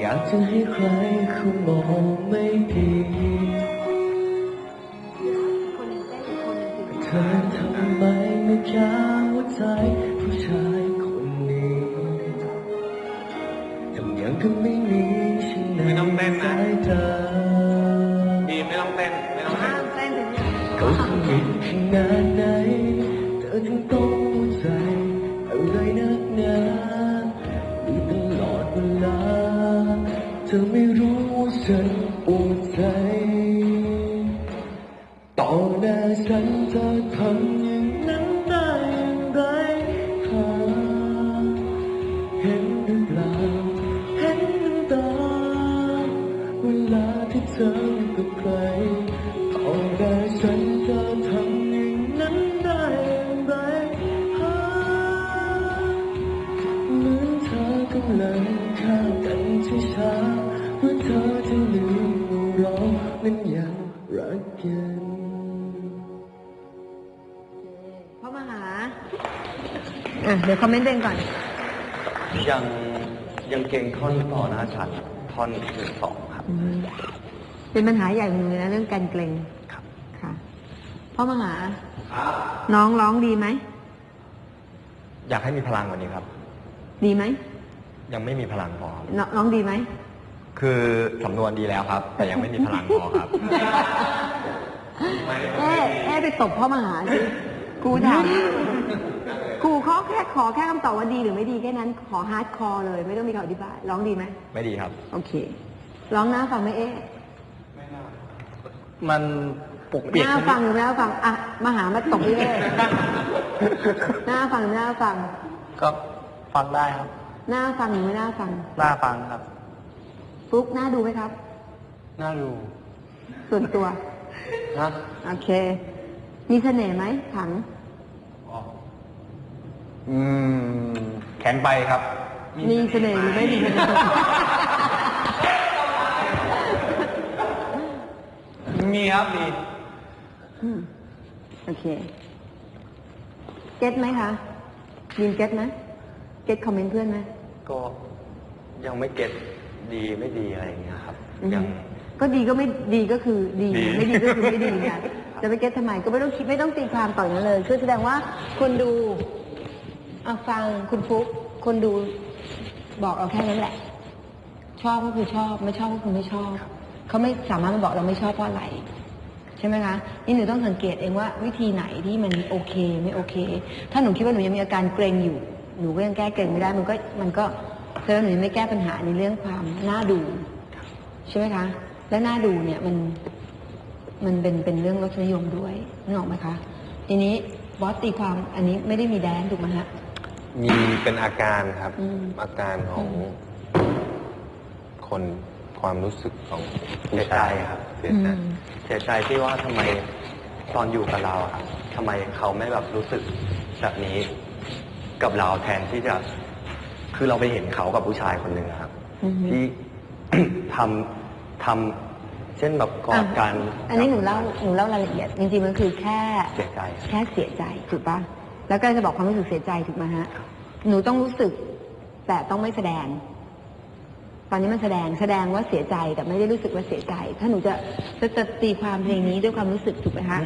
อยากจะให้ใครเขามองไม่ดีเต้นอีกคนหนึ่งคือเธอทำไมไม่แค่หัวใจผู้ชายคนนี้ทำอย่างก็ไม่มีฉันนไม่ต้องเต้นนะดีไม่ต้องเต้นไม่ต้องเต้ห้านมเต้นถึงเขาสนิทขนาด เวลาที่เธออยู่กับใครต่อหน้ฉันเธอทำอย่างนั้นได้อย่างไรหาเหมือนเธอกำลังฆ่ากันช้าๆเพื่อเธอจะลืมว่าเรานั้นยังรักกันพ่อมาหา อะ เดี๋ยวคอมเมนต์เองก่อน ยังยังเก่งท่อนต่อน้าฉันท่อนหนึ่งสอง เป็นปัญหาใหญ่ของหนูเลยนะเรื่องการเกรงครับค่ะพ่อมาหา น้องร้องดีไหม อยากให้มีพลังกว่านี้ครับ ดีไหม ยังไม่มีพลังพอครับนร้องดีไหม คือสำนวนดีแล้วครับ แต่ยังไม่มีพลังพอครับ เอ๊ะเอ๊ะไปตบพ่อมาหาสิครูถามครูเขาแค่ขอแค่คำตอบว่าดีหรือไม่ดีแค่นั้น ขอฮาร์ดคอร์เลย ไม่ต้องมีคำอธิบายร้องดีไหมไม่ดีครับ โอเค ร้องหน้าฟังไหมเอ๊ะมันปกเปียกหน้าฟังหรือไม่น่าฟังอะมาหามาตบพี่เอ๊ะหน้าฟังหรือไม่น่าฟัง ก็ฟังได้ครับ หน้าฟังหรือไม่น่าฟังน่าฟังครับฟลุกหน้าดูไหมครับน่าดู ส่วนตัวนะโอเค มีเสน่ห์ไหมถังอืม แข็งไปครับ มีเสน่ห์หรือไม่มีเสน่ห์ มีครับมีอืมโอเค เก็ตไหมคะยินเก็ตไหมเก็ตคอมเมนต์เพื่อนไหม ก็ยังไม่เก็ตดีไม่ดีอะไรอย่างเงี้ยครับ อือฮึ ยัง ก็ดีก็ไม่ดีก็คือดี ดี ไม่ดีก็คือไม่ดีไงจะไปเก็ตทำไมก็ไม่ต้องคิดไม่ต้องตีความต่ออย่างนั้นเลยคือแสดงว่าคนดูเอาฟังคุณฟุกคนดูบอกเราแค่นั้นแหละ ชอบก็คือชอบ ไม่ชอบก็คือไม่ชอบ เขาไม่สามารถมาบอกเราไม่ชอบเพราะอะไร ใช่ไหมคะ นี่หนูต้องสังเกตเองว่าวิธีไหนที่มันโอเคไม่โอเค ถ้าหนูคิดว่าหนูยังมีอาการเกรงอยู่ หนูก็ยังแก้เกรงไม่ได้ มันก็มันก็แสดงว่าหนูยังไม่แก้ปัญหาในเรื่องความน่าดูใช่ไหมคะ และน่าดูเนี่ยมันมันเป็นเป็นเรื่องรสนิยมด้วยนึกออกไหมคะ ทีนี้บอสตีความอันนี้ไม่ได้มีแดนถูกไหมฮะ มีเป็นอาการครับอืมอาการของอืคน ความรู้สึกของผู้ชายครับเสียใจอืมเสียใจที่ว่าทำไมตอนอยู่กับเราอะครับทำไมเขาไม่แบบรู้สึกแบบนี้กับเราแทนที่จะ คือเราไปเห็นเขากับผู้ชายคนหนึ่งอะครับ อือฮึที่ ทำทำเช่นแบบกอดกันอะอันนี้หนูเล่าหนูเล่ารายละเอียดจริงๆมันคือแค่ เสียใจ แค่เสียใจถูกปะแล้วก็จะบอกความรู้สึกเสียใจถูกไหมฮะ หนูต้องรู้สึกแต่ต้องไม่แสดง ตอนนี้มันแสดงแสดงว่าเสียใจแต่ไม่ได้รู้สึกว่าเสียใจ ถ้าหนูจะจะจะตีความเพลงนี้ด้วยความรู้สึกถูกไหมฮะ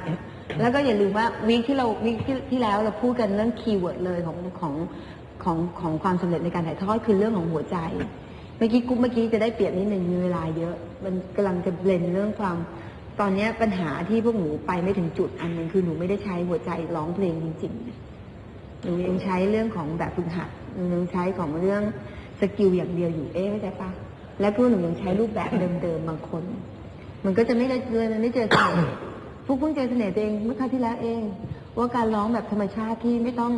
แล้วก็อย่าลืมว่าวีคที่เราวีคที่ที่แล้วเราพูดกันเรื่องคีย์เวิร์ดเลยของของของของความสำเร็จในการถ่ายทอดคือเรื่องของหัวใจ เมื่อกี้กุ๊กเมื่อกี้จะได้เปรียบนิดหนึ่งมีเวลาเยอะ มันกำลังจะเบลนเรื่องความ ตอนเนี้ยปัญหาที่พวกหนูไปไม่ถึงจุดอันหนึงคือหนูไม่ได้ใช้หัวใจร้องเพลงจริงๆหนูยังใช้เรื่องของแบบฝึกหัดหนูยังใช้ของเรื่อง สกิลอย่างเดียวอยู่เอ๊ะเข้าใจปะแล้วก็หนูยังใช้รูปแบบเดิมๆบางคน มันก็จะไม่ได้เจอมันไม่เจอเสน่ห์พวกเพิ่งเจอเสน่ห์ตัวเองเมื่อคราวที่แล้วเอง ว่าการร้องแบบธรรมชาติที่ไม่ต้อง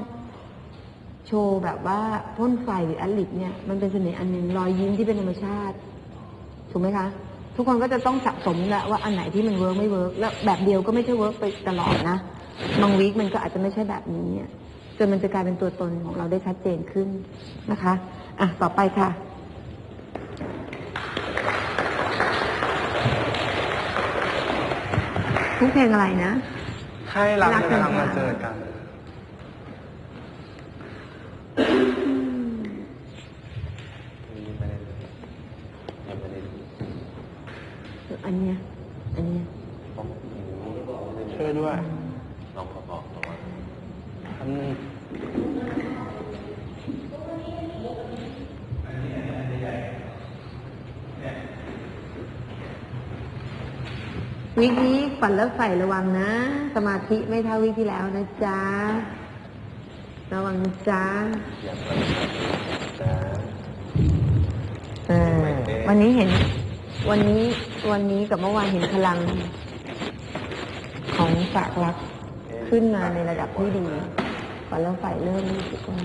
โชว์แบบว่าพ่นไฟหรืออัลลิปเนี่ยมันเป็นเสน่ห์อันหนึ่งรอยยิ้มที่เป็นธรรมชาติถูกไหมคะทุกคนก็จะต้องสะสมแหละว่าอันไหนที่มันเวิร์กไม่เวิร์กแล้วแบบเดียวก็ไม่ใช่เวิร์กไปตลอดนะบางวีคมันก็อาจจะไม่ใช่แบบนี้เนี่ยจนมันจะกลายเป็นตัวตนของเราได้ชัดเจนขึ้นนะคะ อะ ต่อไปค่ะ ทุกเพลงอะไรนะ ให้รักในเวมาเจอกัน อันเนี้ย อันเนี้ยช่วยด้วยลองบอกตัวอันนึง วิกนี้ฝันแล้วใส่ระวังนะ สมาธิไม่เท่าวิกที่แล้วนะจ๊ะ ระวังนะจ๊ะอย่างไรแต่เออวันนี้เห็น วันนี้วันนี้กับเมื่อวานเห็นพลัง ของฝากรักขึ้นมาในระดับที่ดีฝันแล้วใส่เริ่มรู้สึกว่า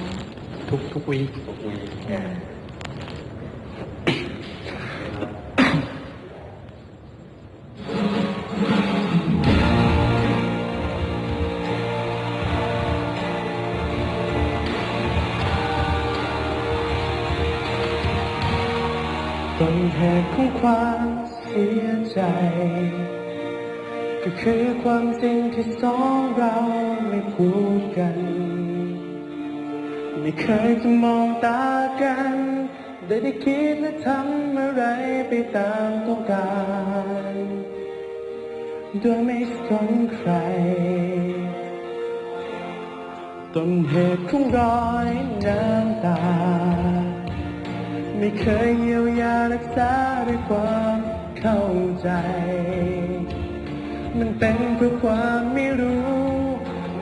ทุกทุกวีคทุกวี ต้นเหตุของความเสียใจ ก็คือความจริงที่สองเราไม่พูดกัน ไม่เคยจะมองตากันได้ได้คิดและทำอะไรไปตามต้องการโดยไม่สนใคร ต้นเหตุของรอยน้ำตา ไม่เคยเยียวยารักษาด้วยความเข้าใจ มันเป็นเพราะความไม่รู้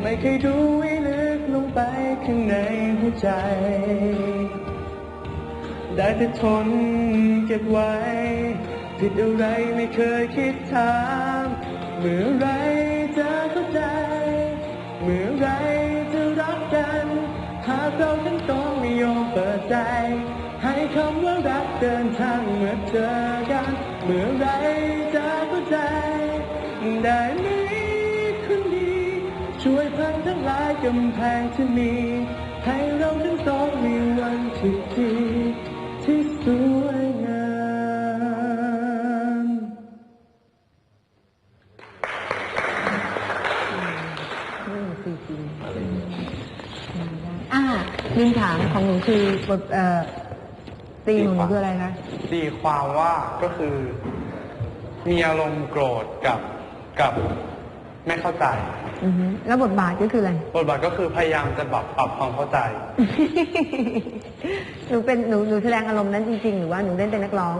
ไม่เคยดูให้ลึกลงไปข้างในหัวใจ ได้แต่ทนเก็บไว้ ผิดอะไรไม่เคยคิดถามเมื่อไรจะเข้าใจ เมื่อไรจะรักกัน หากเราทั้งสองไม่ยอมเปิดใจ คำว่ารักเดินทางเมื่อเจอกัน เมื่อไรจะเข้าใจ ได้ไหมคนดีช่วยพังทั้งหลายกำแพงที่มี ให้เราทั้งสองมีวันที่ดีที่สวยงามอ่าลืมถามของหนูคือบทเอ่อ ตีมของหนูคืออะไรคะตีความว่าก็คือ มีอารมณ์โกรธกับกับไม่เข้าใจอือฮึแล้วบทบาทก็คืออะไร บทบาทก็คือพยายามจะปรับปรับความเข้าใจ หนูเป็นหนูหนูแสดงอารมณ์นั้นจริงๆ หรือว่าหนูเล่นเป็นนักร้อง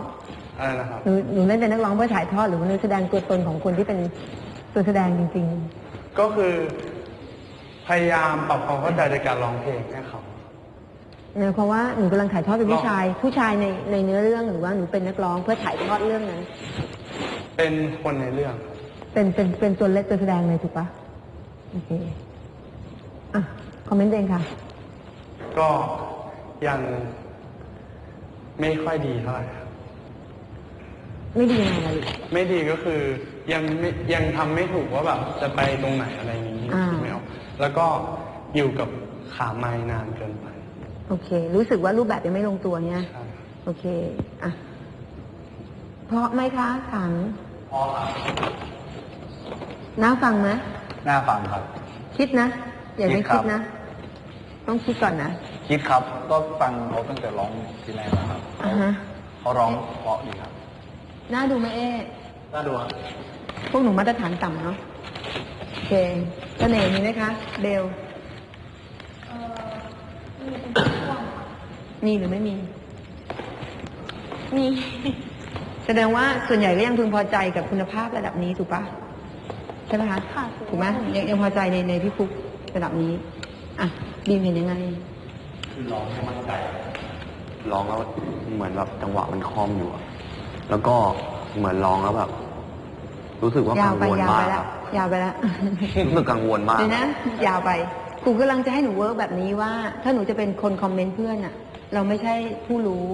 อะไรนะครับ หนูหนูเล่นเป็นนักร้องเพื่อถ่ายทอดหรือว่าหนูแสดงตัวตนของคนที่เป็นตัวแสดงจริงก็คือ พยายามปรับความเข้าใจโดยการร้องเพลงให้เขาๆเนี่ยเพราะว่าหนูกำลังถ่ายทอดเป็นผู้ชาย ผู้ชายในในเนื้อเรื่องหรือว่าหนูเป็นนักร้องเพื่อถ่ายทอดเรื่องนั้น เป็นคนในเรื่อง เป็นเป็นเป็นตัวเล็กตัวแสดงเลยถูกปะโอเคอะคอมเมนต์เองค่ะ ก็ยังไม่ค่อยดีเท่าไหร่ครับไม่ดียังไงล่ะลูก ไม่ดีก็คือยังไม่ยังทำไม่ถูกว่าแบบจะไปตรงไหนอะไรอย่างนี้อ่า คิดไม่ออกแล้วก็อยู่กับขาไม้นานเกินไป โอเค รู้สึกว่ารูปแบบยังไม่ลงตัวเนี่ยใช่โอเค อะ เพราะไหมคะขังพอครับน่าฟังไหมน่าฟังครับ คิดนะ อย่าไปคิดครัคิบดนะ ต้องคิดก่อนนะ คิดครับ ก็ฟังเขาตั้งแต่ร้องทีแรกแล้วครับอ่าฮะ เขาร้องเพราะดีครับน่าดูไหมเอ๊น่าดูครับ พวกหนูมาตรฐานต่ำเนาะ โอเคเสน่ห์มีไหมคะ เบล มีหรือไม่มี มี แสดงว่าส่วนใหญ่ก็ยังพึงพอใจกับคุณภาพระดับนี้ถูกปะใช่ไหมคะค่ะถูกไหมยังยังพอใจในในพี่ฟุกระดับนี้ อะบีมเห็นยังไงคือร้องให้มั่นใจร้องแล้วเหมือนแบบจังหวะมันคล่อมอยู่อะแล้วก็เหมือนร้องแล้วแบบ รู้สึกว่ายากัวงไปวลยาวมาไปกแล้วครับยาวไปแล้วรู้สึกกังวลมากเดี๋ยวนะยาวไปครูกำลังจะให้หนูเวิร์กแบบนี้ว่า ถ้าหนูจะเป็นคนคอมเมนต์เพื่อนอะ เราไม่ใช่ผู้รู้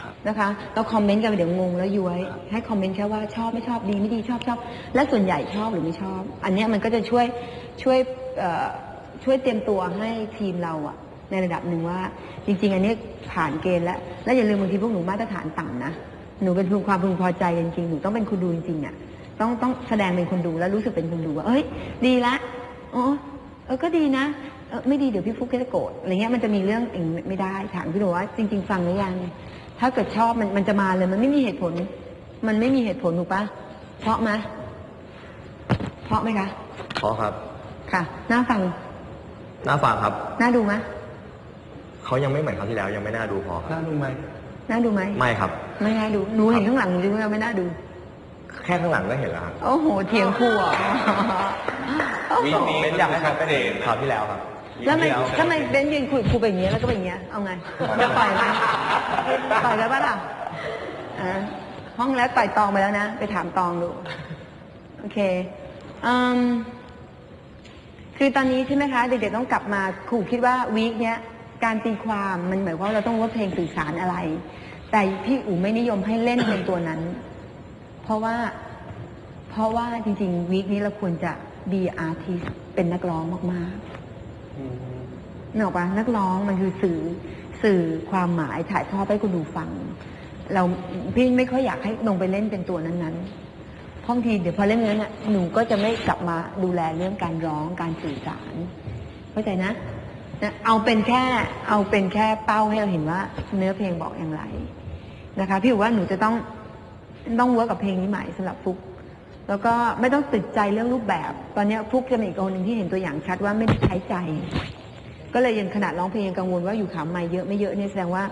ครับนะคะเราคอมเมนต์กันเดี๋ยวงงแล้วย้วยให้คอมเมนต์แค่ว่าชอบไม่ชอบดีไม่ดีชอบชอบ และส่วนใหญ่ชอบหรือไม่ชอบ อันเนี้ยมันก็จะช่วยช่วยเอ่อช่วยเตรียมตัวให้ทีมเราอะในระดับหนึ่งว่า จริง ๆ อันเนี้ยผ่านเกณฑ์แล้ว และอย่าลืมบางทีพวกหนูมาตรฐานต่ำนะหนูเป็นพึงความพึงพอใจกันจริงๆหนูต้องเป็นคนดูจริงๆอะต้องต้องแสดงเป็นคนดูแล้วรู้สึกเป็นคนดูว่าเอ้ย ดีละอ๋อเออก็ดีนะ เออไม่ดีเดี๋ยวพี่ฟุกก็จะโกรธอะไรเงี้ยมันจะมีเรื่องเองไม่ได้ถามพี่หนูว่าจริง ๆ ฟังหรือยังถ้าเกิดชอบมันมันจะมาเลย มันไม่มีเหตุผล มันไม่มีเหตุผลถูกปะเพราะไหมเพราะไหมคะเพราะครับ ค่ะน่าฟังน่าฟังครับน่าดูไหมเขายังไม่เหมือนคราวที่แล้วยังไม่น่าดูพอครับน่าดูไหมน่าดูไหมไม่ครับ ไม่น่าดูหนูเห็นข้างหลังหนูดูว่าไม่น่าดู แค่ข้างหลังก็เห็นแล้วครับโอ้โหเถียงครูเหรอโอ้โหวีคนี้เป็นอยากให้ชัดเจนคราวที่แล้วครับ แล้วทำไมทำไมเบนยืนคุยกับครูไปอย่างเงี้ยแล้วก็ไปอย่างเงี้ยเอาไงจะปล่อยไหมปล่อยได้ปะล่ะอะห้องแล้วต่อยตองไปแล้วนะ ไปถามตองดู โอเคอืมคือตอนนี้ใช่ไหมคะ เด็กๆต้องกลับมาครูคิดว่าวีคเนี้ยการตีความมันหมายความว่าเราต้องรู้ว่าเพลงสื่อสารอะไร แต่พี่อู๋ไม่นิยมให้เล่นเป็นตัวนั้น เพราะว่า เพราะว่าจริงๆวีคนี้เราควรจะ be artist เป็นนักร้องมากๆ นึกออกปะนักร้องมันคือสื่อสื่อความหมายถ่ายทอดให้คุณดูฟัง เราพี่ไม่ค่อยอยากให้ลงไปเล่นเป็นตัวนั้นๆเพราะบางทีเดี๋ยวพอเล่นนั้นน่ะหนูก็จะไม่กลับมาดูแลเรื่องการร้องการสื่อสารเข้าใจนะนะเอาเป็นแค่เอาเป็นแค่เป้าให้เราเห็นว่า เนื้อเพลงบอกอย่างไรนะคะ พี่ว่าหนูจะต้องต้องเวิร์กกับเพลงนี้ใหม่สำหรับฟุก แล้วก็ไม่ต้องติดใจเรื่องรูปแบบ ตอนเนี้ยฟุกจะมีอีกคนหนึ่งที่เห็นตัวอย่างชัดว่าไม่ได้ใช้ใจ ก็เลยยังขนาดร้องเพลงยังกังวลว่าอยู่ขาไม่เยอะไม่เยอะเนี่ยแสดงว่า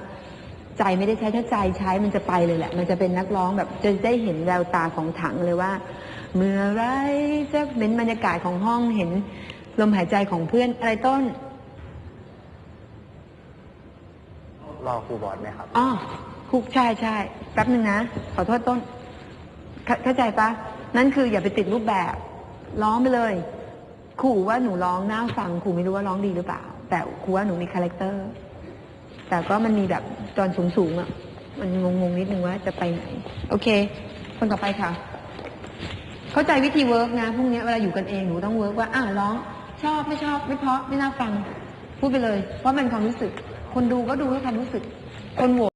ใจไม่ได้ใช้ถ้าใจใช้มันจะไปเลยแหละ มันจะเป็นนักร้องแบบจะได้เห็นแววตาของถังเลยว่า เมื่อไรจะเป็นบรรยากาศของห้องเห็นลมหายใจของเพื่อนอะไรต้นรอครูบอสไหมครับอ๋อคุกใช่ใช่แป๊บหนึ่งนะ ขอโทษต้น เข้าเข้าใจปะ นั่นคืออย่าไปติดรูปแบบร้องไปเลยครูว่าหนูร้องน่าฟังครูไม่รู้ว่าร้องดีหรือเปล่า แต่ครูว่าหนูมีคาแรคเตอร์ แต่ก็มันมีแบบตอนสูงสูงๆอะ มันงงๆนิดนึงว่าจะไปไหน โอเค คนต่อไปค่ะ เข้าใจวิธีเวิร์กนะพรุ่งนี้เวลาอยู่กันเองหนูต้องเวิร์กว่าอ่าร้อง ชอบไม่ชอบ ไม่เพราะไม่น่าฟัง พูดไปเลยว่ามันความรู้สึก คนดูก็ดูให้ความรู้สึก คนโหวต